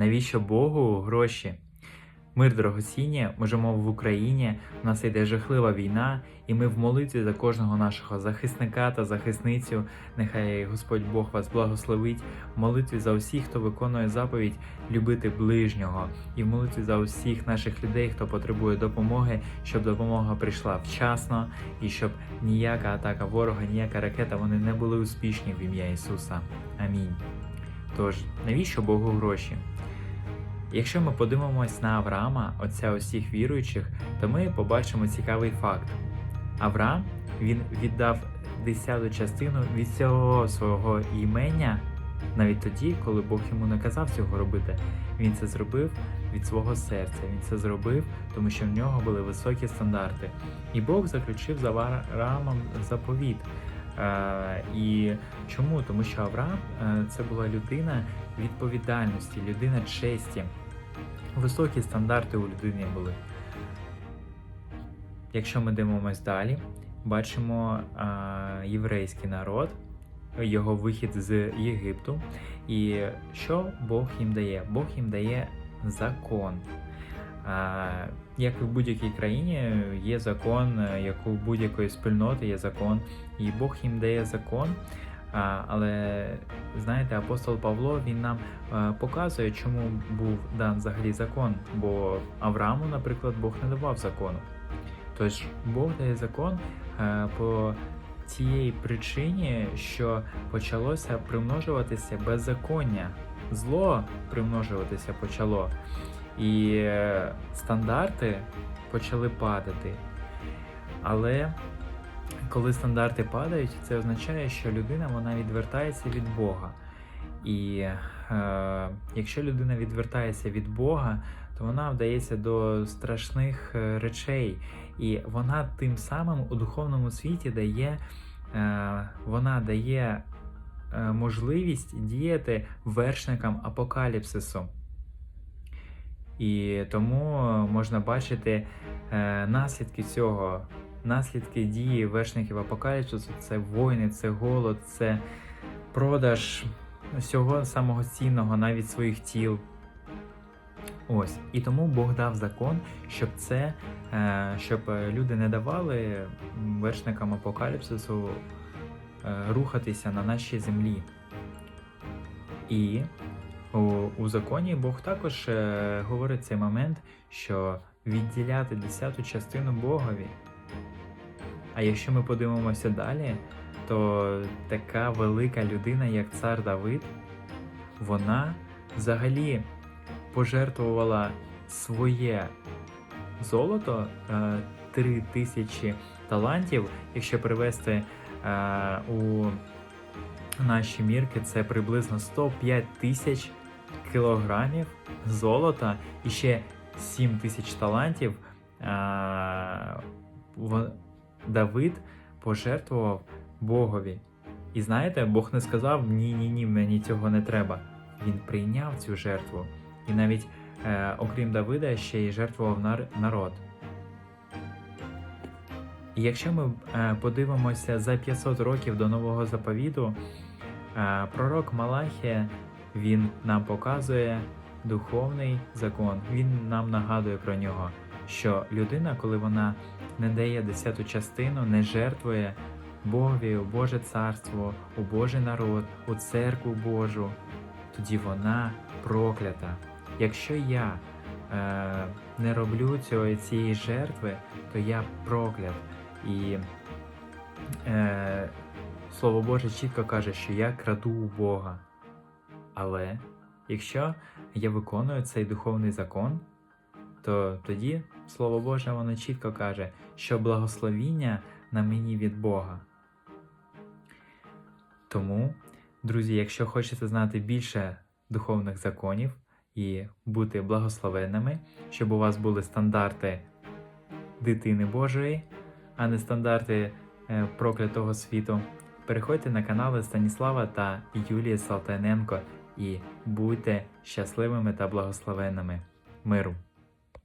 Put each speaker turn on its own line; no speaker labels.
Навіщо Богу гроші? Мир дорогоцінні, ми живемо в Україні, у нас йде жахлива війна, і ми в молитві за кожного нашого захисника та захисницю. Нехай Господь Бог вас благословить. В молитві за усіх, хто виконує заповідь любити ближнього, і в молитві за усіх наших людей, хто потребує допомоги, щоб допомога прийшла вчасно і щоб ніяка атака ворога, ніяка ракета вони не були успішні в ім'я Ісуса. Амінь. Тож, навіщо Богу гроші? Якщо ми подивимось на Авраама, отця усіх віруючих, то ми побачимо цікавий факт. Авраам він віддав десяту частину від всього свого імення, навіть тоді, коли Бог йому не казав цього робити. Він це зробив від свого серця. Він це зробив, тому що в нього були високі стандарти. І Бог заключив з Авраамом заповіт. Е, і чому? Тому що Авраам е, це була людина відповідальності, людина честі. Високі стандарти у людини були. Якщо ми дивимось далі, бачимо е, єврейський народ, його вихід з Єгипту. І що Бог їм дає? Бог їм дає закон. Як і в будь-якій країні є закон, е, як у будь-якої спільноти є закон, і Бог їм дає закон. Але знаєте, апостол Павло він нам е, показує, чому був дан взагалі закон. Бо Аврааму, наприклад, Бог не давав закону. Тож Бог дає закон е, по тієї причині, що почалося примножуватися беззаконня, зло примножуватися почало, і стандарти почали падати. Але коли стандарти падають, це означає, що людина вона відвертається від Бога. І е, якщо людина відвертається від Бога, то вона вдається до страшних е, речей, і вона тим самим у духовному світі дає, е, вона дає е, можливість діяти вершникам апокаліпсису. І тому можна бачити е, наслідки цього. Наслідки дії вершників апокаліпсису це воїни, це голод, це продаж всього самого цінного, навіть своїх тіл. Ось. І тому Бог дав закон, щоб це, е, щоб люди не давали вершникам апокаліпсису е, рухатися на нашій землі. І у, законі Бог також е, говорить цей момент, що відділяти десяту частину Богові. А якщо ми подивимося далі, то така велика людина, як цар Давид, вона взагалі пожертвувала своє золото е, 3 тисячі талантів, якщо привести е, у наші мірки, це приблизно 105 тисяч кілограмів золота і ще 7 тисяч талантів. Давид пожертвував Богові. І знаєте, Бог не сказав ні, ні, ні, мені цього не треба. Він прийняв цю жертву. І навіть е, окрім Давида ще й жертвував нар- народ. І якщо ми е, подивимося за 500 років до нового заповіду, е, пророк Малахія він нам показує духовний закон. Він нам нагадує про нього, що людина, коли вона не дає десяту частину, не жертвує Богові, у Боже царство, у Божий народ, у церкву Божу, тоді вона проклята. Якщо я е, не роблю цього, цієї жертви, то я проклят. І е, Слово Боже чітко каже, що я краду у Бога. Але якщо я виконую цей духовний закон, то тоді Слово Боже воно чітко каже, що благословіння на мені від Бога. Тому, друзі, якщо хочете знати більше духовних законів і бути благословенними, щоб у вас були стандарти дитини Божої, а не стандарти е, проклятого світу, переходьте на канали Станіслава та Юлії Салтаненко і будьте щасливими та благословенними. Миру!